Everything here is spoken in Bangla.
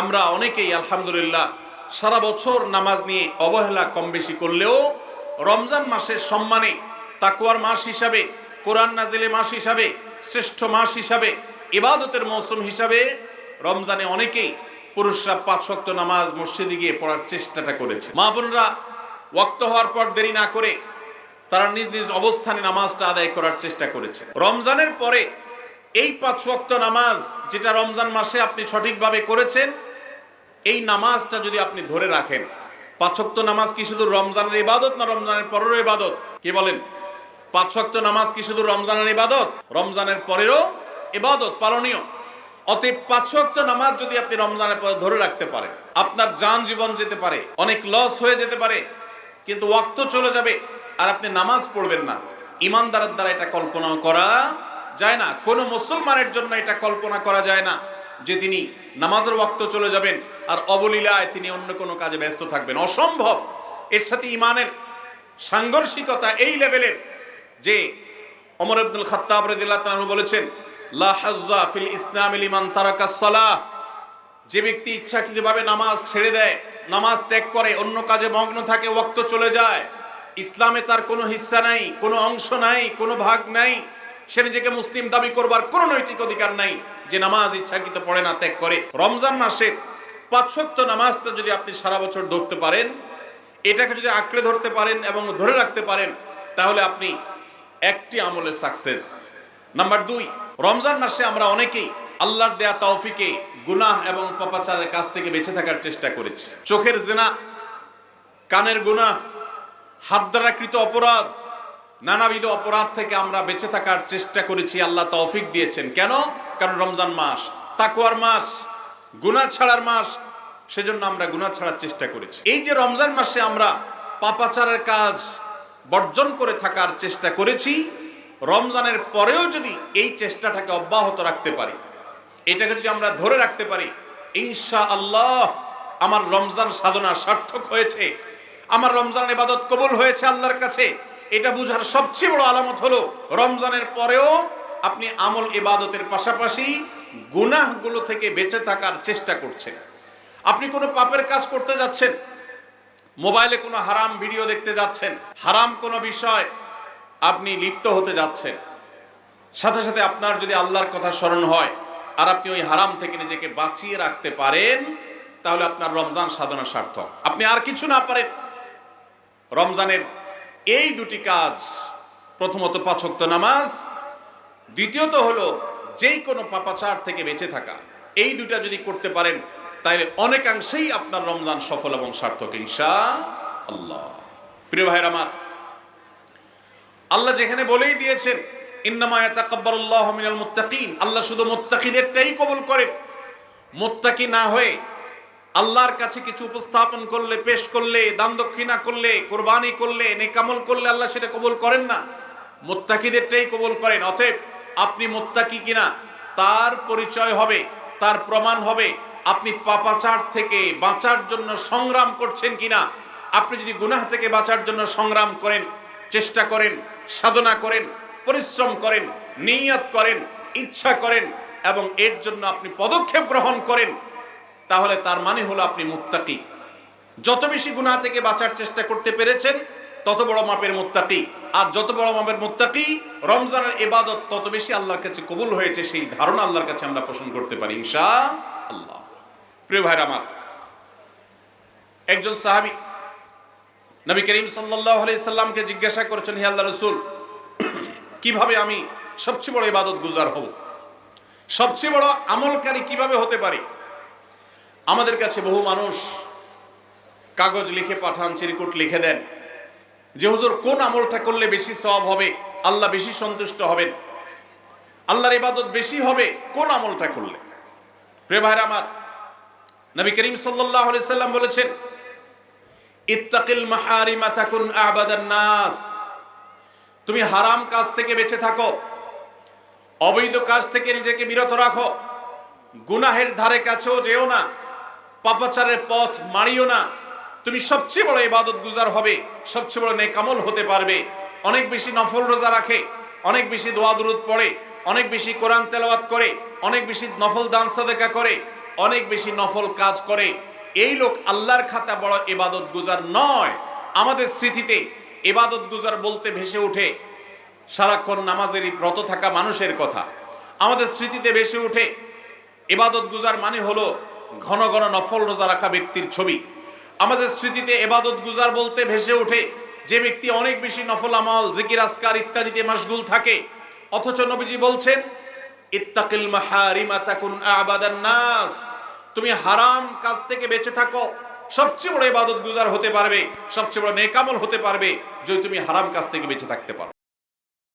আমরা অনেকেই, আলহামদুলিল্লাহ, সারা বছর নামাজ নিয়ে অবহেলা কম বেশি করলেও রমজান মাসের সম্মানে তাকুয়ার মাস হিসাবে, কোরআন নাজিলে মাস হিসাবে, শ্রেষ্ঠ মাস হিসাবে, ইবাদতের মৌসুম হিসাবে রমজানে অনেকেই পুরুষরা পাঁচ ওয়াক্ত নামাজ মসজিদে গিয়ে পড়ার চেষ্টাটা করেছে। মা বোনরা ওয়াক্ত হওয়ার পর দেরি না করে তারা নিজ নিজ অবস্থানে নামাজটা আদায় করার চেষ্টা করেছে। রমজানের পরে এই পাঁচ ওয়াক্ত নামাজ, যেটা রমজান মাসে আপনি সঠিকভাবে করেছেন এই নামাজটা যদি আপনি ধরে রাখেন পাঁচ ওয়াক্ত নামাজ কি শুধু রমজানের ইবাদত না রমজানের পরেরও ইবাদত? কি বলেন? পাঁচ ওয়াক্ত নামাজ কি শুধু রমজানের ইবাদত? রমজানের পরেরও ইবাদত, পালনীয়। অতএব পাঁচ ওয়াক্ত নামাজ যদি আপনি রমজানের পরে ধরে রাখতে পারেন, আপনার যান জীবন যেতে পারে, অনেক লস হয়ে যেতে পারে, কিন্তু ওয়াক্ত চলে যাবে আর আপনি নামাজ পড়বেন না। ইমানদারের দ্বারা এটা কল্পনা করা যায় না। কোনো মুসলমানের জন্য এটা কল্পনা করা যায় না যে তিনি নামাজের ওয়াক্ত চলে যাবেন। আর অবলীলায় তিনি অন্য কোনো কাজে ব্যস্ত থাকবেন। অসম্ভব। এর সাথে ইমানের সাংঘর্ষিকতা এই লেভেলের যে অমর আব্দুল খাত্তাব বলেছেন ফিল ইসলাম লিমান যে ব্যক্তি ইচ্ছাকৃতভাবে নামাজ ছেড়ে দেয়, নামাজ ত্যাগ করে, অন্য কাজে মগ্ন থাকে, ওয়াক্ত চলে যায়। ইসলামে তার কোনো হিস্সা নাই, কোনো অংশ নাই, কোনো ভাগ নাই। সে নিজেকে মুসলিম দাবি করবার কোনো নৈতিক অধিকার নাই যে নামাজ ইচ্ছাকৃত পড়ে না, ত্যাগ করে। রমজান মাসের পাঁচশক্ত নামাজটা যদি আপনি সারা বছর ধরতে পারেন, এটাকে যদি আঁকড়ে ধরতে পারেন এবং ধরে রাখতে পারেন, তাহলে আপনি একটি আমলে সাকসেস নাম্বার দুই, রমজান মাসে আমরা অনেকেই আল্লাহর দেয়া তৌফিকে গুনাহ এবং পাপাচারের কাছ থেকে বেঁচে থাকার চেষ্টা করেছি। চোখের জেনা, কানের গুনাহ হাত দ্বারা কৃত অপরাধ, নানাবিধ অপরাধ থেকে আমরা বেঁচে থাকার চেষ্টা করেছি, আল্লাহ তৌফিক দিয়েছেন। কেন? কারণ রমজান মাস তাকুয়ার মাস গুনাহ ছাড়ার মাস, সেজন্য আমরা গুনাহ ছাড়ার চেষ্টা করেছি। এই যে রমজান মাসে আমরা পাপাচারের কাজ বর্জন করে থাকার চেষ্টা করেছি, রমজানের পরেও যদি এই চেষ্টাটাকে অব্যাহত রাখতে পারি, এটাকে যদি আমরা ধরে রাখতে পারি ইনশা আল্লাহ আমার রমজান সাধনা সার্থক হয়েছে, আমার রমজান ইবাদত কবুল হয়েছে আল্লাহর কাছে, এটা বুঝার সবচেয়ে বড় আলামত হলো, রমজানের পরেও আপনি আমল ইবাদতের পাশাপাশি গুনাহগুলো থেকে বেঁচে থাকার চেষ্টা করছেন। আপনি কোনো পাপের কাজ করতে যাচ্ছেন? মোবাইলে কোনো হারাম ভিডিও দেখতে যাচ্ছেন? হারাম কোনো বিষয় আপনি লিপ্ত হতে যাচ্ছেন? সাথে সাথে আপনার যদি আল্লাহর কথা স্মরণ হয় আর আপনি ওই হারাম থেকে নিজেকে বাঁচিয়ে রাখতে পারেন, তাহলে আপনার রমজান সাধনা সার্থক। আপনি আর কিছু না পারেন। রমজানের এই দুটি কাজ, প্রথমত পাঁচক্ত নামাজ, দ্বিতীয়ত হলো যেই কোনো পাপাচার থেকে বেঁচে থাকা। এই দুটা যদি করতে পারেন তাহলে অনেকাংশেই আপনার রমজান সফল এবং সার্থক ইনশা আল্লাহ প্রিয় ভাইয়ের আমার, আল্লাহ যেখানে বলেই দিয়েছেন, ইন্নামা ইয়াতাকাব্বারুল্লাহু মিনাল মুত্তাকিন আল্লাহ শুধু মুত্তাকিদেরটাই কবুল করেন। মুত্তাকি না হয়ে আল্লাহর কাছে কিছু উপস্থাপন করলে, পেশ করলে, দান দক্ষিণা করলে, কোরবানি করলে, নেকামল করলে আল্লাহ সেটা কবুল করেন না। মুত্তাকিদেরটাই কবুল করেন। অতএব আপনি মুত্তাকি কিনা, তার পরিচয় হবে, তার প্রমাণ হবে, আপনি পাপাচার থেকে বাঁচার জন্য সংগ্রাম করছেন কিনা, আপনি যদি গুনাহ থেকে বাঁচার জন্য সংগ্রাম করেন, চেষ্টা করেন, সাধনা করেন, পরিশ্রম করেন, নিয়ত করেন, ইচ্ছা করেন, এবং এর জন্য আপনি পদক্ষেপ গ্রহণ করেন, তাহলে তার মানে হলো আপনি মুত্তাকি। যত বেশি গুনাহ থেকে বাঁচার চেষ্টা করতে পেরেছেন তত বড় মাপের মুত্তাকি। আর যত বড় মাপের মুত্তাকি, রমজানের ইবাদত তত বেশি আল্লাহর কাছে কবুল হয়েছে, সেই ধারণা আল্লাহর কাছে আমরা পোষণ করতে পারি ইনশা আল্লাহ প্রিয় ভাইরা আমার, একজন সাহাবী নবী করিম আলাইহি সাল্লামকে জিজ্ঞাসা করেছেন, হে আল্লাহ রাসূল, কীভাবে আমি সবচেয়ে বড় ইবাদত গুজার হব? সবচেয়ে বড় আমলকারী কীভাবে হতে পারি? আমাদের কাছে বহু মানুষ কাগজ লিখে পাঠান, চিরকুট লিখে দেন। যে হুজুর, কোন আমলটা করলে বেশি সব হবে? আল্লাহ বেশি সন্তুষ্ট হবেন। আল্লাহর ইবাদত বেশি হবে, কোন আমলটা করলে? প্রিয় ভাইরা আমার, নবী করিম আলাইহি সাল্লাম বলেছেন, ইত্তাকিল মাহারিমা তাকুন আবাদান নাস। তুমি হারাম কাজ থেকে বেঁচে থাকো, অবৈধ কাজ থেকে নিজেকে বিরত রাখো, গুনাহের ধারে কাছেও যেও না, পাপাচারের পথ মারিও না তুমি সবচেয়ে বড় ইবাদত গুজার হবে, সবচেয়ে বড় নেকামল হতে পারবে। অনেক বেশি নফল রোজা রাখে, অনেক বেশি দোয়া দুরুদ পড়ে, অনেক বেশি কোরআন তেলাওয়াত করে, অনেক বেশি নফল দান সাদেকা করে, অনেক বেশি নফল কাজ করে। এই লোক আল্লাহর খাতা বড় ইবাদত গুজার নয়। আমাদের স্মৃতিতে ইবাদত গুজার বলতে ভেসে ওঠে সারাক্ষণ নামাজেরই ব্রত থাকা মানুষের কথা। আমাদের স্মৃতিতে ভেসে ওঠে এবাদত গুজার মানে হলো ঘন ঘন নফল রোজা রাখা ব্যক্তির ছবি। আমাদের স্মৃতিতে এবাদত গুজার বলতে ভেসে ওঠে। যে ব্যক্তি অনেক বেশি নফল আমল, জিকির আসকার ইত্যাদিতে মাশগুল থাকে। অথচ নবীজি বলছেন, ইত্তাকিল মাহারিমা তাকুন আবাদান নাস। তুমি হারাম কাজ থেকে বেঁচে থাকো। সবচেয়ে বড় ইবাদত গুজার হতে পারবে, সবচেয়ে বড় নেকামল হতে পারবে যদি তুমি হারাম কাজ থেকে বেঁচে থাকতে পারো।